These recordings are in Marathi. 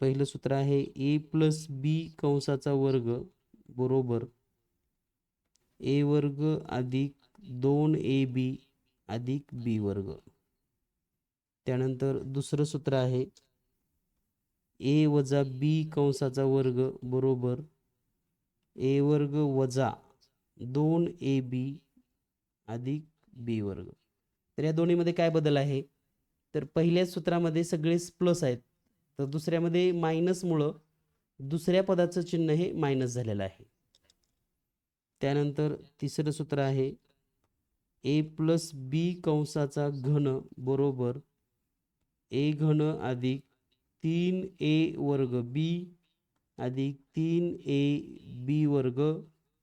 पहिलं सूत्र आहे ए प्लस बी कंसाचा वर्ग बरोबर. ए वर्ग अधिक दोन ए बी अधिक बी वर्ग. त्यानंतर दुसरं सूत्र आहे ए वजा बी कंसाचा वर्ग बरोबर. ए वर्ग वजा दोन ए बी अधिक बी वर्ग. तर या दोन्हीमध्ये काय बदल आहे? तर पहिल्या सूत्रामध्ये सगळेच प्लस आहेत. तर दुसऱ्यामध्ये मायनसमुळं दुसऱ्या पदाचं चिन्ह हे मायनस झालेलं आहे. त्यानंतर तिसरं सूत्र आहे ए प्लस बी कंसाचा घन बरोबर ए घन अधिक तीन ए वर्ग बी अधिक तीन ए बी वर्ग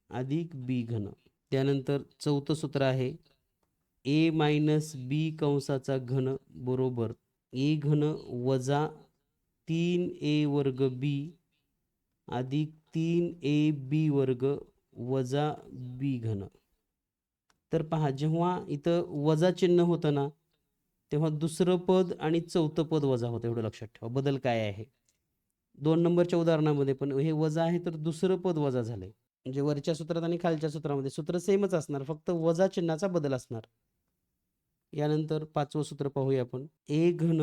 अधिक बी घन. त्यानंतर चौथं सूत्र आहे ए मायनस बी कंसाचा घन बरोबर ए घन वजा तीन ए वर्ग बी अधिक तीन ए बी वर्ग वजा बी घन. तर पहा जेव्हा इथं वजा चिन्ह होतं ना तेव्हा दुसरं पद आणि चौथं पद वजा होतं एवढं लक्षात ठेवा. बदल काय आहे? दोन नंबरच्या उदाहरणामध्ये पण हे वजा आहे तर दुसरं पद वजा झालंय. म्हणजे वरच्या सूत्रात आणि खालच्या सूत्रामध्ये सूत्र सेमच असणार फक्त वजा चिन्हाचा बदल असणार. यानंतर पाचवं सूत्र पाहूया आपण. ए घन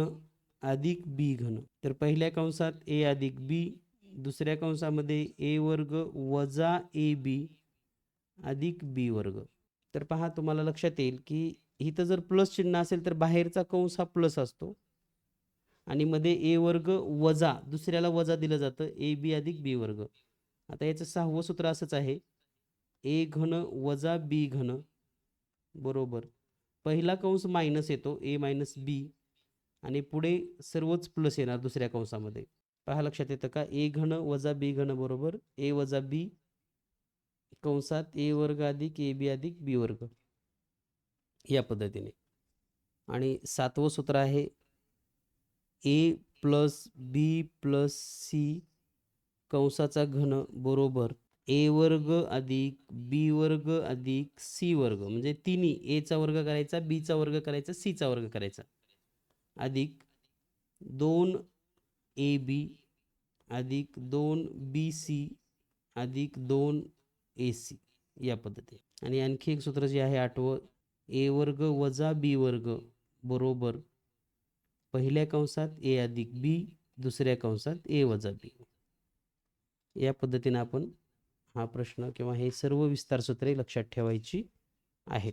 अधिक बी घन. तर पहिल्या कंसात ए अधिक बी दुसऱ्या कंसामध्ये ए वर्ग वजा ए बी अधिक बी वर्ग. तर पहा तुम्हाला लक्षात येईल की इथं जर प्लस चिन्ह असेल तर बाहेरचा कंस हा प्लस असतो. आणि मध्ये ए वर्ग वजा दुसऱ्याला वजा दिलं जातं ए बी अधिक बी वर्ग. आता याचं सहावं सूत्र असंच आहे. ए घन वजा बी घन. बरोबर. पहिला कंस मायनस येतो ए मायनस बी. आणि पुढे सर्वच प्लस येणार दुसऱ्या कंसामध्ये. पहा लक्षात येतं का? ए घन वजा बी घन बरोबर. ए वजा बी कंसात ए वर्ग अधिक ए बी अधिक बी वर्ग. या पद्धतीने. आणि सातवं सूत्र आहे A plus B plus C कंसाचा घन बरोबर ए वर्ग अधिक बी वर्ग अधिक सी वर्ग. म्हणजे तिन्ही एचा वर्ग करायचा बीचा वर्ग करायचा सीचा वर्ग करायचा. अधिक दोन ए बी अधिक दोन बी सी अधिक दोन ए सी या पद्धती. आणि आणखी एक सूत्र जे आहे आठवं ए वर्ग वजा बी वर्ग बरोबर पहिल्या कंसात ए अधिक बी दुसऱ्या कंसात ए वजा बी. या पद्धतीनं आपण हा प्रश्न किंवा हे सर्व विस्तार सूत्रे लक्षात ठेवायची आहेत.